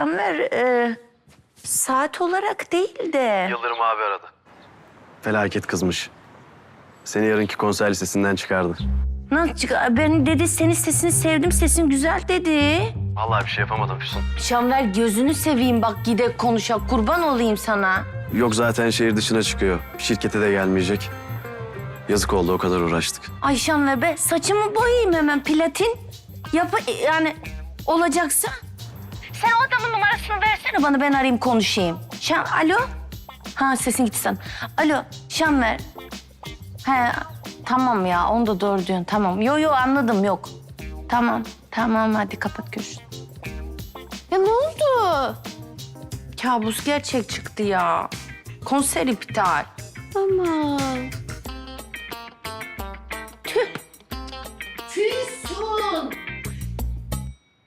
Şanver e, saat olarak değil de... Yıldırım abi aradı. Felaket kızmış. Seni yarınki konser listesinden çıkardı. Nasıl çık- Ben dedi senin sesini sevdim, sesin güzel dedi. Vallahi bir şey yapamadım Füsun. Şanver gözünü seveyim bak gide konuşak kurban olayım sana. Yok zaten şehir dışına çıkıyor. Şirkete de gelmeyecek. Yazık oldu o kadar uğraştık. Ay Şanver be saçımı boyayayım hemen platin. Yap yani olacaksa. Sen o adamın numarasını versene bana ben arayayım konuşayım. Şan alo. Ha sesin gitti sen. Alo Şanver. He tamam ya onu da doğru diyorsun tamam. Yo yo anladım yok. Tamam tamam hadi kapat görüşürüz. Ya ne oldu? Kabus gerçek çıktı ya. Konser iptal. Aman.